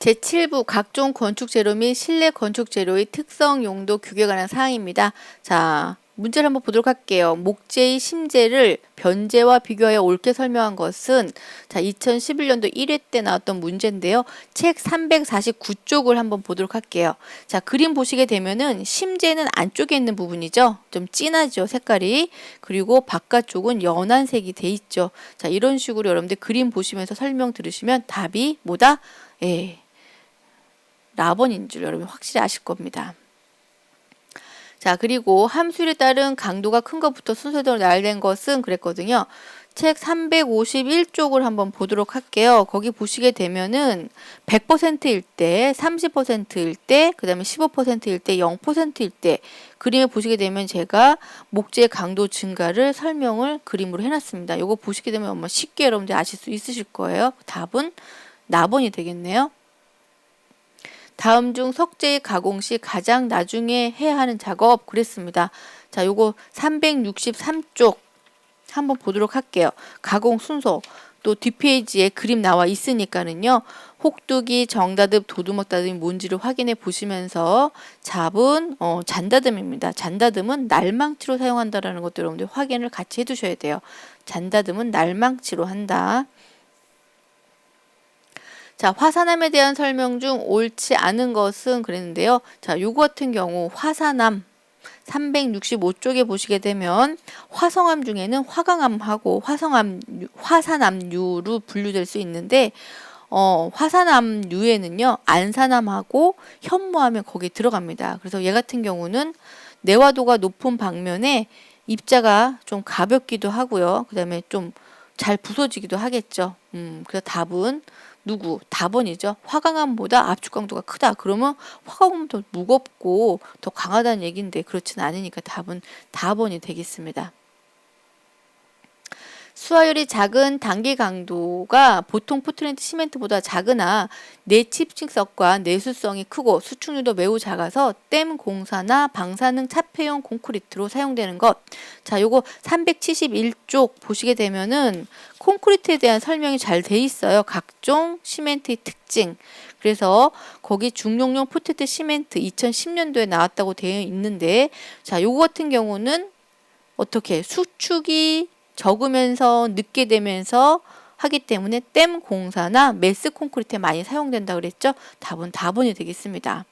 제7부 각종 건축 재료 및 실내 건축 재료의 특성, 용도, 규격에 관한 사항입니다. 자, 문제를 한번 보도록 할게요. 목재의 심재를 변재와 비교하여 옳게 설명한 것은 자, 2011년도 1회 때 나왔던 문제인데요. 책 349쪽을 한번 보도록 할게요. 자, 그림 보시게 되면은 심재는 안쪽에 있는 부분이죠. 좀 진하죠, 색깔이. 그리고 바깥쪽은 연한 색이 돼 있죠. 자, 이런 식으로 여러분들 그림 보시면서 설명 들으시면 답이 뭐다? 예. 라번인 줄 여러분 확실히 아실 겁니다. 자, 그리고 함수에 따른 강도가 큰 것부터 순서대로 나열된 것은 그랬거든요. 책 351쪽을 한번 보도록 할게요. 거기 보시게 되면은 100%일 때, 30%일 때, 그 다음에 15%일 때, 0%일 때 그림을 보시게 되면 제가 목재 강도 증가를 설명을 그림으로 해놨습니다. 요거 보시게 되면 아마 쉽게 여러분들 아실 수 있으실 거예요. 답은 나번이 되겠네요. 다음 중 석재의 가공 시 가장 나중에 해야 하는 작업 그랬습니다. 자, 요거 363쪽 한번 보도록 할게요. 가공 순서 또 뒷페이지에 그림 나와 있으니까는요. 혹두기, 정다듬, 도두먹 다듬이 뭔지를 확인해 보시면서 잡은 어, 잔다듬입니다. 잔다듬은 날망치로 사용한다라는 것들 여러분들 확인을 같이 해두셔야 돼요. 잔다듬은 날망치로 한다. 자, 화산암에 대한 설명 중 옳지 않은 것은 그랬는데요. 자, 요거 같은 경우 화산암 365쪽에 보시게 되면 화성암 중에는 화강암하고 화성암 화산암류로 분류될 수 있는데 어, 화산암류에는요. 안산암하고 현무암이 거기 들어갑니다. 그래서 얘 같은 경우는 내화도가 높은 방면에 입자가 좀 가볍기도 하고요. 그다음에 좀 잘 부서지기도 하겠죠. 음, 그래서 답은 누구? 답원이죠. 화강암보다 압축 강도가 크다. 그러면 화강암은 더 무겁고 더 강하다는 얘기인데 그렇지는 않으니까 답은 답원이 되겠습니다. 수화율이 작은 단기 강도가 보통 포트랜드 시멘트보다 작으나 내집식성과 내수성이 크고 수축률도 매우 작아서 댐 공사나 방사능 차폐용 콘크리트로 사용되는 것. 자, 요거 371쪽 보시게 되면은 콘크리트에 대한 설명이 잘 돼 있어요. 각종 시멘트의 특징. 그래서 거기 중용용 포트트 시멘트 2010년도에 나왔다고 되어 있는데 자, 요거 같은 경우는 어떻게 수축이 적으면서 늦게 되면서 하기 때문에 댐 공사나 메스 콘크리트에 많이 사용된다 그랬죠. 답은 답은이 되겠습니다.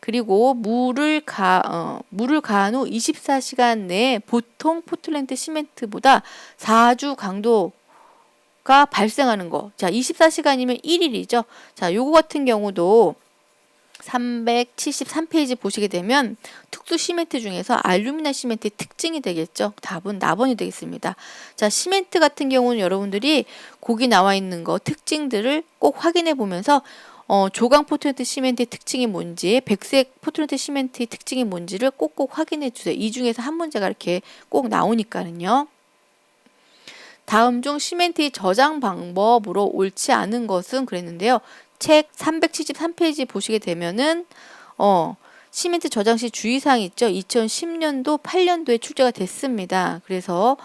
그리고 물을 가 어, 물을 가한 후 24시간 내에 보통 포틀랜드 시멘트보다 4주 강도 가 발생하는 거. 자, 24시간이면 1일이죠. 자, 요거 같은 경우도 373페이지 보시게 되면 특수 시멘트 중에서 알루미늄 시멘트의 특징이 되겠죠. 답은 나번이 되겠습니다. 자, 시멘트 같은 경우는 여러분들이 거기 나와 있는 거 특징들을 꼭 확인해 보면서 어, 조강 포트렌트 시멘트의 특징이 뭔지, 백색 포트렌트 시멘트의 특징이 뭔지를 꼭꼭 확인해 주세요. 이 중에서 한 문제가 이렇게 꼭 나오니까는요. 다음 중 시멘트의 저장 방법으로 옳지 않은 것은 그랬는데요. 책 373페이지 보시게 되면은 어 시멘트 저장 시 주의사항이 있죠. 2010년도 8년도에 출제가 됐습니다. 그래서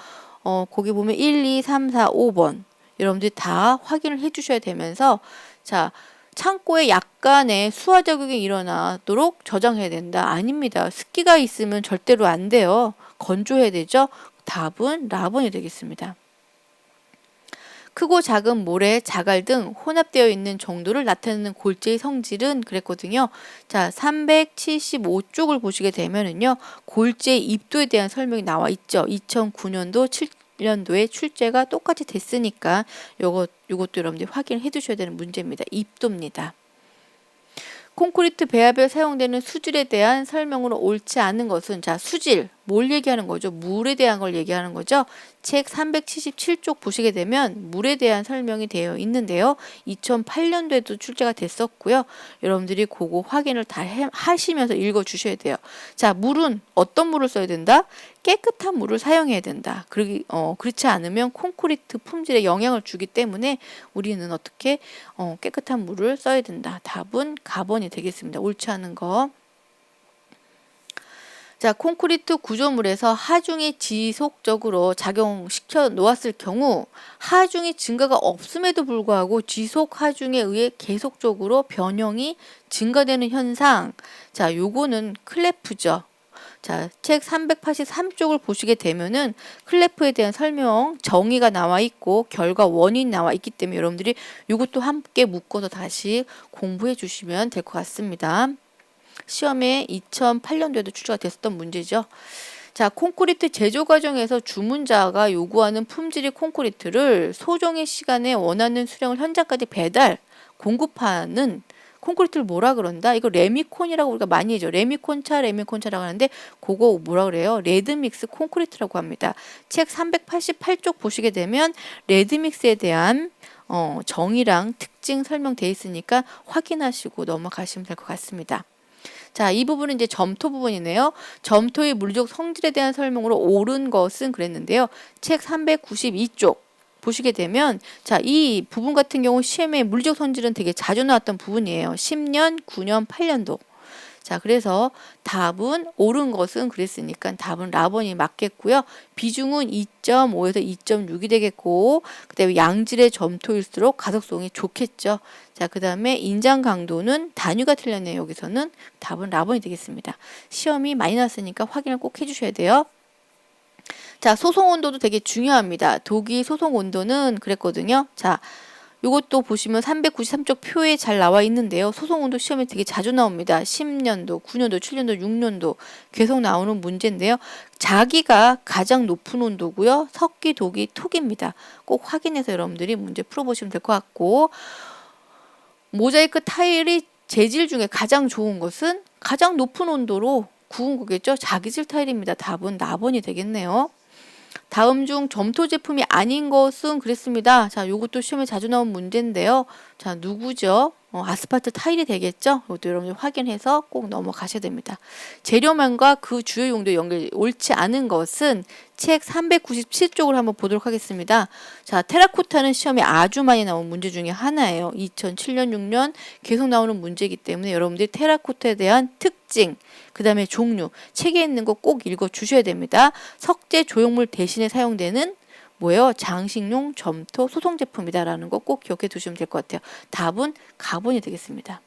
어 거기 보면 1, 2, 3, 4, 5번 여러분들이 다 확인을 해 주셔야 되면서 자 창고에 약간의 수화 자극이 일어나도록 저장해야 된다. 아닙니다. 습기가 있으면 절대로 안 돼요. 건조해야 되죠. 답은 라번이 되겠습니다. 크고 작은 모래, 자갈 등 혼합되어 있는 정도를 나타내는 골재의 성질은 그랬거든요. 자, 375쪽을 보시게 되면은요. 골재 입도에 대한 설명이 나와 있죠. 2009년도 7년도에 출제가 똑같이 됐으니까 요것 요것도 여러분들이 확인해 두셔야 되는 문제입니다. 입도입니다. 콘크리트 배합에 사용되는 수질에 대한 설명으로 옳지 않은 것은 자 수질 뭘 얘기하는 거죠? 물에 대한 걸 얘기하는 거죠. 책 377쪽 보시게 되면 물에 대한 설명이 되어 있는데요. 2008년도에도 출제가 됐었고요. 여러분들이 그거 확인을 다 해, 하시면서 읽어 주셔야 돼요. 자, 물은 어떤 물을 써야 된다? 깨끗한 물을 사용해야 된다. 그러기 어, 그렇지 않으면 콘크리트 품질에 영향을 주기 때문에 우리는 어떻게 어, 깨끗한 물을 써야 된다. 답은 가번이 되겠습니다. 옳지 않은 거. 자, 콘크리트 구조물에서 하중이 지속적으로 작용시켜 놓았을 경우 하중이 증가가 없음에도 불구하고 지속 하중에 의해 계속적으로 변형이 증가되는 현상. 자, 요거는 클래프죠. 자, 책 383쪽을 보시게 되면은 클래프에 대한 설명, 정의가 나와 있고 결과 원인 나와 있기 때문에 여러분들이 이것도 함께 묶어서 다시 공부해 주시면 될 것 같습니다. 시험에 2008년도에도 출제가 됐었던 문제죠. 자, 콘크리트 제조 과정에서 주문자가 요구하는 품질의 콘크리트를 소정의 시간에 원하는 수량을 현장까지 배달, 공급하는 콘크리트를 뭐라 그런다? 이거 레미콘이라고 우리가 많이 해죠. 레미콘차, 레미콘차라고 하는데 그거 뭐라 그래요? 레드믹스 콘크리트라고 합니다. 책 388쪽 보시게 되면 레드믹스에 대한 어, 정의랑 특징 설명돼 있으니까 확인하시고 넘어가시면 될 것 같습니다. 자, 이 부분은 이제 점토 부분이네요. 점토의 물리적 성질에 대한 설명으로 옳은 것은 그랬는데요. 책 392쪽 보시게 되면 자, 이 부분 같은 경우 시험에 물리적 성질은 되게 자주 나왔던 부분이에요. 10년, 9년, 8년도. 자, 그래서 답은 옳은 것은 그랬으니까 답은 라번이 맞겠고요. 비중은 2.5에서 2.6이 되겠고, 그 다음에 양질의 점토일수록 가속성이 좋겠죠. 자, 그 다음에 인장 강도는 단위가 틀렸네요. 여기서는 답은 라번이 되겠습니다. 시험이 많이 났으니까 확인을 꼭 해주셔야 돼요. 자, 소송 온도도 되게 중요합니다. 독일 소송 온도는 그랬거든요. 자, 이것도 보시면 393쪽 표에 잘 나와 있는데요. 소송 온도 시험에 되게 자주 나옵니다. 10년도, 9년도, 7년도, 6년도 계속 나오는 문제인데요. 자기가 가장 높은 온도고요. 석기, 독이, 톡입니다. 꼭 확인해서 여러분들이 문제 풀어보시면 될 것 같고 모자이크 타일이 재질 중에 가장 좋은 것은 가장 높은 온도로 구운 거겠죠. 자기질 타일입니다. 답은 나번이 되겠네요. 다음 중 점토 제품이 아닌 것은 그랬습니다. 자, 요것도 시험에 자주 나온 문제인데요. 자, 누구죠? 어, 아스팔트 타일이 되겠죠? 이것도 여러분들 확인해서 꼭 넘어가셔야 됩니다. 재료만과 그 주요 용도 연결 옳지 않은 것은 책 397쪽을 한번 보도록 하겠습니다. 자, 테라코타는 시험에 아주 많이 나온 문제 중에 하나예요. 2007년, 6년 계속 나오는 문제이기 때문에 여러분들이 테라코타에 대한 특징, 그 다음에 종류, 책에 있는 거 꼭 읽어 주셔야 됩니다. 석재 조형물 대신에 사용되는 뭐예요? 장식용 점토 소송 제품이다라는 거 꼭 기억해 두시면 될 것 같아요. 답은 가본이 되겠습니다.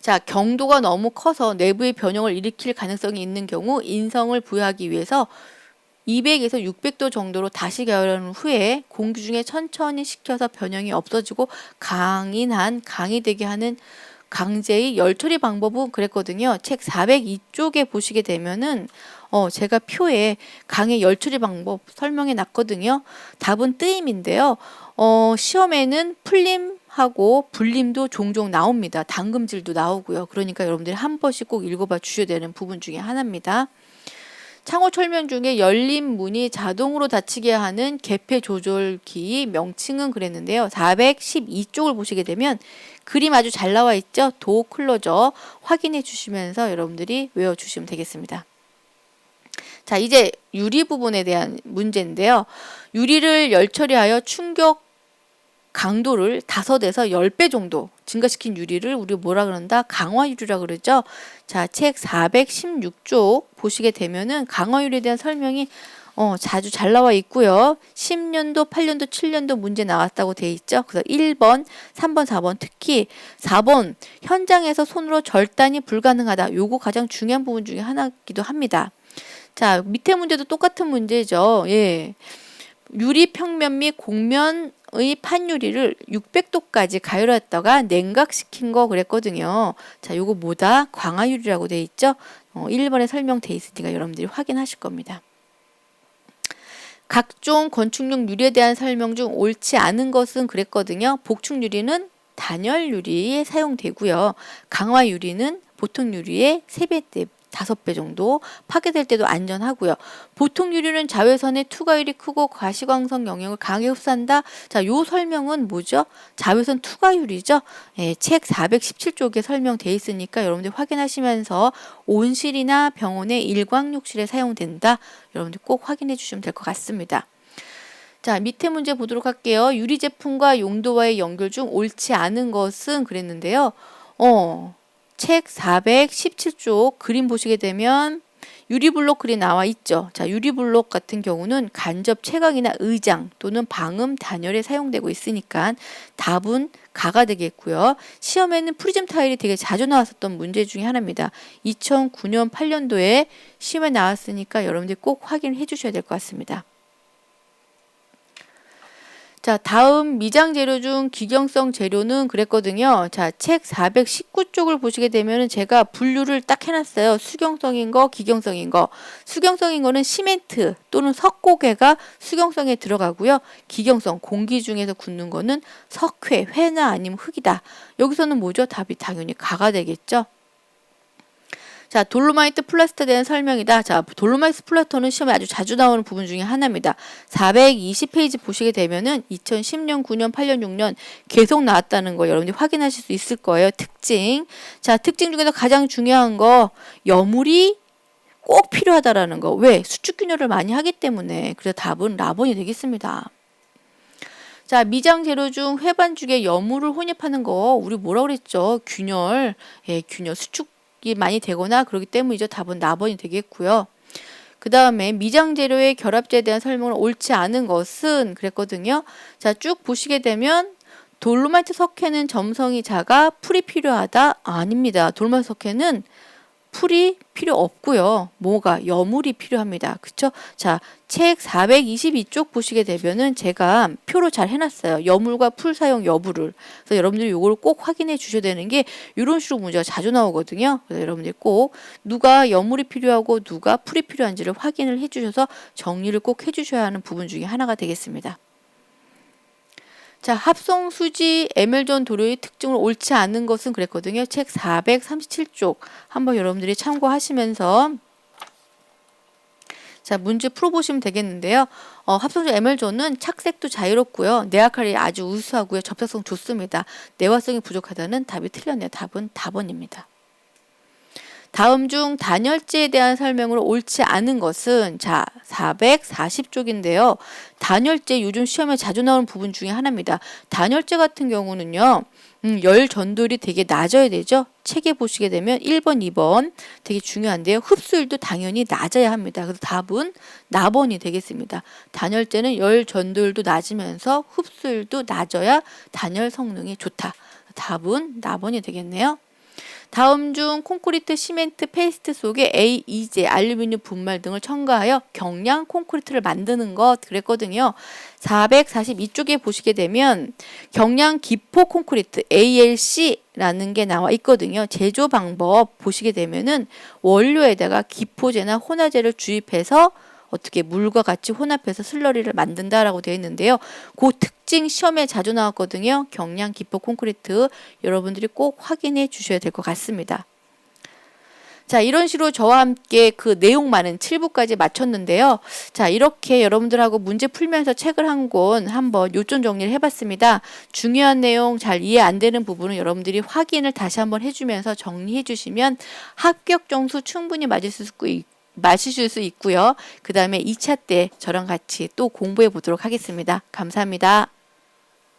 자, 경도가 너무 커서 내부의 변형을 일으킬 가능성이 있는 경우 인성을 부여하기 위해서 200에서 600도 정도로 다시 가열한 후에 공기 중에 천천히 식혀서 변형이 없어지고 강인한 강이 되게 하는 강제의 열 처리 방법은 그랬거든요. 책 402쪽에 보시게 되면은 어, 제가 표에 강의 열 처리 방법 설명해 놨거든요. 답은 뜨임인데요. 어, 시험에는 풀림 하고 불림도 종종 나옵니다. 당금질도 나오고요. 그러니까 여러분들이 한 번씩 꼭 읽어봐 주셔야 되는 부분 중에 하나입니다. 창호 철면 중에 열린 문이 자동으로 닫히게 하는 개폐 조절기 명칭은 그랬는데요. 412쪽을 보시게 되면 그림 아주 잘 나와 있죠. 도 클로저 확인해 주시면서 여러분들이 외워 주시면 되겠습니다. 자, 이제 유리 부분에 대한 문제인데요. 유리를 열 처리하여 충격 강도를 다섯에서 열 배 정도 증가시킨 유리를 우리 뭐라 그런다? 강화 유리라 그러죠. 자, 책 416쪽 보시게 되면은 강화 유리에 대한 설명이 어, 자주 잘 나와 있고요. 10년도, 8년도, 7년도 문제 나왔다고 돼 있죠. 그래서 1번, 3번, 4번 특히 4번 현장에서 손으로 절단이 불가능하다. 요거 가장 중요한 부분 중에 하나기도 합니다. 자, 밑에 문제도 똑같은 문제죠. 예. 유리 평면 및 곡면의 판유리를 600도까지 가열했다가 냉각시킨 거 그랬거든요. 자, 요거 뭐다? 광화유리라고 돼 있죠? 어, 1번에 설명돼 있으니까 여러분들이 확인하실 겁니다. 각종 건축용 유리에 대한 설명 중 옳지 않은 것은 그랬거든요. 복축 유리는 단열 유리에 사용되고요. 강화 유리는 보통 유리의 3배 다섯 배 정도 파괴될 때도 안전하고요. 보통 유리는 자외선의 투과율이 크고 과시광선 영역을 강하게 흡수한다. 자, 요 설명은 뭐죠? 자외선 투과율이죠. 예, 책 417쪽에 설명돼 있으니까 여러분들 확인하시면서 온실이나 병원의 일광욕실에 사용된다. 여러분들 꼭 확인해 주시면 될 것 같습니다. 자, 밑에 문제 보도록 할게요. 유리 제품과 용도와의 연결 중 옳지 않은 것은 그랬는데요. 어, 책 417쪽 그림 보시게 되면 유리블록 글이 나와 있죠. 자, 유리블록 같은 경우는 간접 채광이나 의장 또는 방음 단열에 사용되고 있으니까 답은 가가 되겠고요. 시험에는 프리즘 타일이 되게 자주 나왔었던 문제 중에 하나입니다. 2009년 8년도에 시험에 나왔으니까 여러분들이 꼭 확인해 주셔야 될 것 같습니다. 자, 다음 미장 재료 중 기경성 재료는 그랬거든요. 자, 책 419쪽을 보시게 되면은 제가 분류를 딱 해놨어요. 수경성인 거, 기경성인 거. 수경성인 거는 시멘트 또는 석고개가 수경성에 들어가고요. 기경성, 공기 중에서 굳는 거는 석회, 회나 아니면 흙이다. 여기서는 뭐죠? 답이 당연히 가가 되겠죠. 자, 돌로마이트 플라스터에 대한 설명이다. 자, 돌로마이트 플라스터는 시험에 아주 자주 나오는 부분 중에 하나입니다. 420페이지 보시게 되면은 2010년, 9년, 8년, 6년 계속 나왔다는 거 여러분들이 확인하실 수 있을 거예요. 특징. 자, 특징 중에서 가장 중요한 거 여물이 꼭 필요하다라는 거. 왜? 수축 균열을 많이 하기 때문에. 그래서 답은 라본이 되겠습니다. 자, 미장 재료 중 회반죽에 여물을 혼입하는 거 우리 뭐라 그랬죠? 균열. 예, 균열 수축 이 많이 되거나 그러기 때문이죠. 답은 나번이 되겠고요. 그 다음에 미장 재료의 결합제에 대한 설명을 옳지 않은 것은 그랬거든요. 자, 쭉 보시게 되면 돌로마이트 석회는 점성이 작아 풀이 필요하다? 아닙니다. 돌로마이트 석회는 풀이 필요 없고요. 뭐가 여물이 필요합니다. 그쵸? 자, 책 422쪽 보시게 되면은 제가 표로 잘 해놨어요. 여물과 풀 사용 여부를. 그래서 여러분들이 이걸 꼭 확인해 주셔야 되는 게 이런 식으로 문제가 자주 나오거든요. 그래서 여러분들이 꼭 누가 여물이 필요하고 누가 풀이 필요한지를 확인을 해 주셔서 정리를 꼭 해 주셔야 하는 부분 중에 하나가 되겠습니다. 자, 합성 수지 에멜존 도료의 특징을 옳지 않은 것은 그랬거든요. 책 437쪽 한번 여러분들이 참고하시면서 자, 문제 풀어보시면 되겠는데요. 어, 합성조 에멜존은 착색도 자유롭고요. 내화칼이 아주 우수하고요. 접착성 좋습니다. 내화성이 부족하다는 답이 틀렸네요. 답은 답원입니다. 다음 중 단열재에 대한 설명으로 옳지 않은 것은 자 440쪽인데요. 단열재 요즘 시험에 자주 나오는 부분 중에 하나입니다. 단열재 같은 경우는요. 음, 열 전도율이 되게 낮아야 되죠. 책에 보시게 되면 1번, 2번 되게 중요한데요. 흡수율도 당연히 낮아야 합니다. 그래서 답은 나번이 되겠습니다. 단열재는 열 전도율도 낮으면서 흡수율도 낮아야 단열 성능이 좋다. 답은 나번이 되겠네요. 다음 중 콘크리트, 시멘트, 페이스트 속에 A, 이제 알루미늄 분말 등을 첨가하여 경량 콘크리트를 만드는 것 그랬거든요. 442쪽에 보시게 되면 경량 기포 콘크리트 ALC라는 게 나와 있거든요. 제조 방법 보시게 되면은 원료에다가 기포제나 혼화제를 주입해서 어떻게 물과 같이 혼합해서 슬러리를 만든다라고 되어 있는데요. 그 특징 시험에 자주 나왔거든요. 경량 기포 콘크리트 여러분들이 꼭 확인해 주셔야 될 것 같습니다. 자, 이런 식으로 저와 함께 그 내용 많은 7부까지 마쳤는데요. 자, 이렇게 여러분들하고 문제 풀면서 책을 한 권 한번 요점 정리를 해봤습니다. 중요한 내용 잘 이해 안 되는 부분은 여러분들이 확인을 다시 한번 해주면서 정리해 주시면 합격 점수 충분히 맞을 수 있고 마실 수 있고요. 그 다음에 2차 때 저랑 같이 또 공부해 보도록 하겠습니다. 감사합니다.